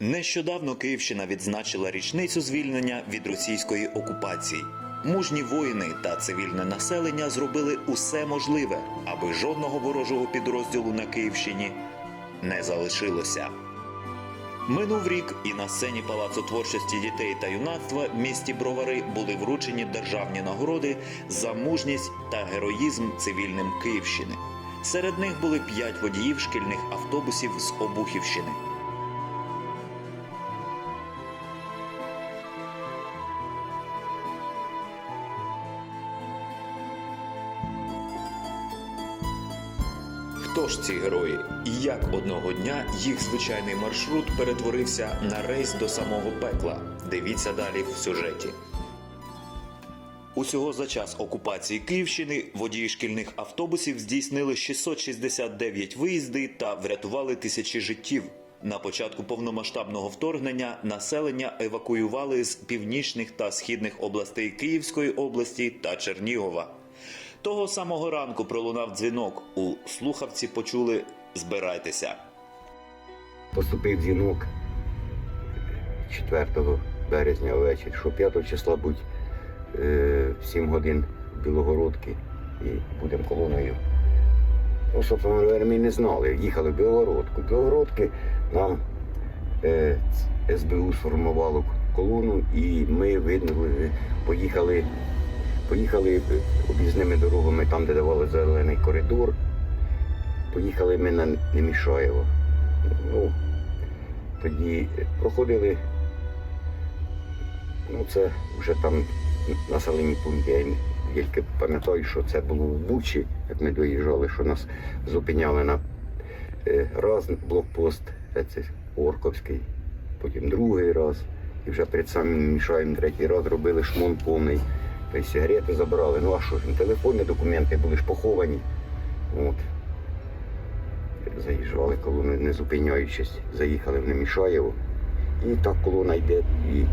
Нещодавно Київщина відзначила річницю звільнення від російської окупації. Мужні воїни та цивільне населення зробили усе можливе, аби жодного ворожого підрозділу на Київщині не залишилося. Минув рік, і на сцені Палацу творчості дітей та юнацтва місті Бровари були вручені державні нагороди за мужність та героїзм цивільним Київщини. Серед них були п'ять водіїв шкільних автобусів з Обухівщини. Хто ж ці герої? І як одного дня їх звичайний маршрут перетворився на рейс до самого пекла? Дивіться далі в сюжеті. Усього за час окупації Київщини водії шкільних автобусів здійснили 669 виїзди та врятували тисячі життів. На початку повномасштабного вторгнення населення евакуювали з північних та східних областей Київської області та Чернігова. Того самого ранку пролунав дзвінок. У слухавці почули Збирайтеся. Поступив дзвінок 4 березня ввечері, що 5 числа будь е, 7 годин Білогородки і будемо колоною. Ну, говоря, ми не знали, їхали в Білогородку. Білогородки нам е, СБУ сформувало колону і ми видно, поїхали, поїхали об'їзними дорогами там, де давали зелений коридор. Поїхали ми на Немішаєво. Ну, тоді проходили, ну це вже там населені пункти. Я тільки пам'ятаю, що це було в Бучі, як ми доїжджали, що нас зупиняли на е, раз блокпост, це, це Орковський, потім другий раз. І вже перед самим мішаєм третій раз робили шмон повний. Тобто сигарети забрали. Ну а що ж, телефони, документи були ж поховані. От заїжджали колони, не зупиняючись, заїхали в Немішаєво. І так колона йде і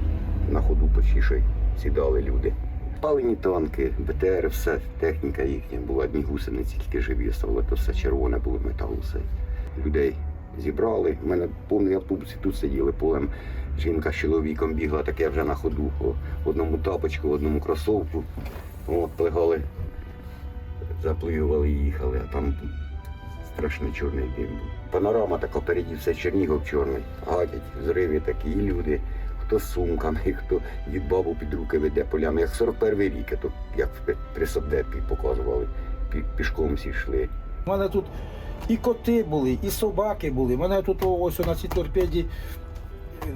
на ходу почти сідали люди. Палені танки, БТР, все, техніка їхня була, одні гусениці тільки живі ставили, то все червоне було метал усе. Людей зібрали. У мене повний автобус і тут сиділи полем. Жінка з чоловіком бігла, таке вже на ходу. По одному тапочку, в одному кросовку. От, плигали, заплигували і їхали, а там страшний чорний дим був. Панорама така переді, все Чернігов чорний. Гадять, зриви такі, і люди. Хто з сумками, хто від бабу під руки веде полями, як 41 рік, то як при- при показували, пішком всі йшли. У мене тут і коти були, і собаки були. Мене тут ось на цій торпеді е,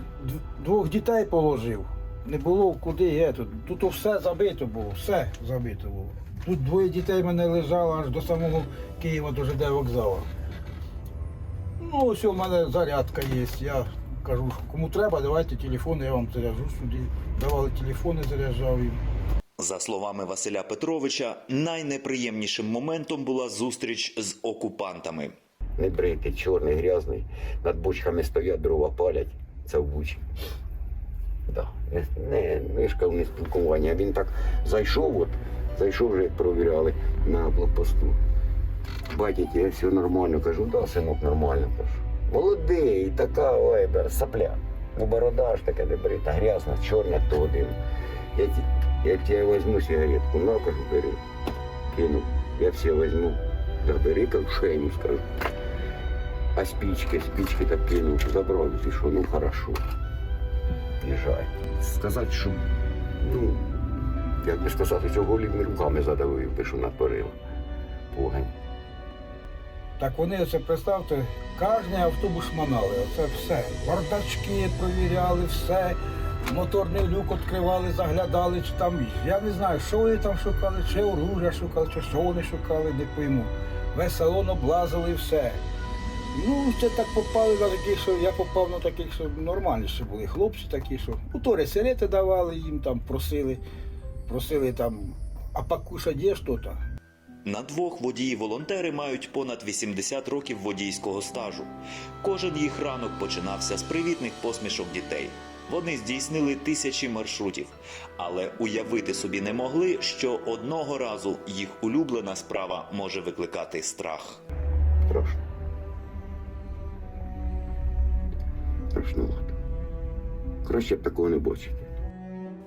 двох дітей положив. Не було куди є тут. Тут все забито було, все забито було. Тут двоє дітей мене лежало аж до самого Києва до ЖД вокзалу. Ну, ось у мене зарядка є. Я кажу, кому треба, давайте телефони, я вам заряджу сюди. Давали телефони, заряджав їм. За словами Василя Петровича, найнеприємнішим моментом була зустріч з окупантами. Не бритий, чорний, грязний. Над бочками стоять, дрова палять. Це в бучі. Да. Не, не, не спілкування. Він так зайшов, от, зайшов вже, як провіряли на блокпосту. Тебе все нормально. Кажу, да, синок, нормально. Кажу. Молодий, така ой, бер, сапля. Ну, борода ж така не брита, грязна, чорна, то один. Я, я тебе візьму сигаретку, на, кажу, бери. Кину. Я все візьму. Да бери, кажу, що скажу. А спички, спички так кинув, забрав, і що, ну хорошо. Їжджай. Сказати, що, ну, як би сказати, що голівними руками задавив, би, що натворив. Погань. Так вони це представте, кожен автобус манали, оце все. Бардачки провіряли, все. Моторний люк відкривали, заглядали, чи там, я не знаю, що вони там шукали, чи оружя шукали, чи що вони шукали, не пойму. Весь салон облазили і все. Ну, це так попали на таких, що я попав на таких, що нормальніші були хлопці такі, що то сигарети давали, їм там просили, просили там, а покушать є що-то. На двох водії-волонтери мають понад 80 років водійського стажу. Кожен їх ранок починався з привітних посмішок дітей. Вони здійснили тисячі маршрутів, але уявити собі не могли, що одного разу їх улюблена справа може викликати страх. Страшно. Страшно. Краще б такого не бачити.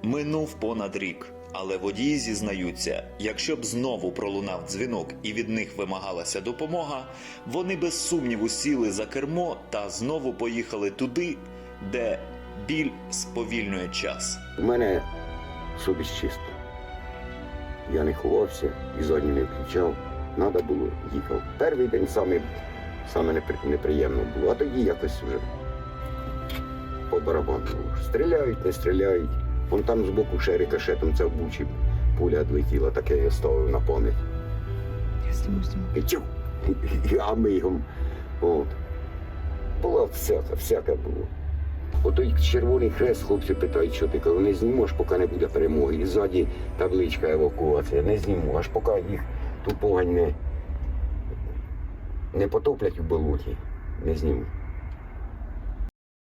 Минув понад рік, але водії зізнаються, якщо б знову пролунав дзвінок і від них вимагалася допомога, вони без сумніву сіли за кермо та знову поїхали туди, де біль сповільнює час. У мене совість чиста. Я не ховався і задню не включав. Надо було, їхав. Перший день саме, саме неприємно було, а тоді якось вже по барабану. Стріляють, не стріляють. Вон там збоку ще рикошетом це в бучі пуля відлетіла, таке я ставив на пам'ять. Я мигом. От. Було всяке, всяке було. Отой червоний хрест хлопці питають, що ти кажу, не зніму, аж поки не буде перемоги. І ззаді табличка евакуація, не зніму, аж поки їх ту погань не, не потоплять у болоті, не зніму.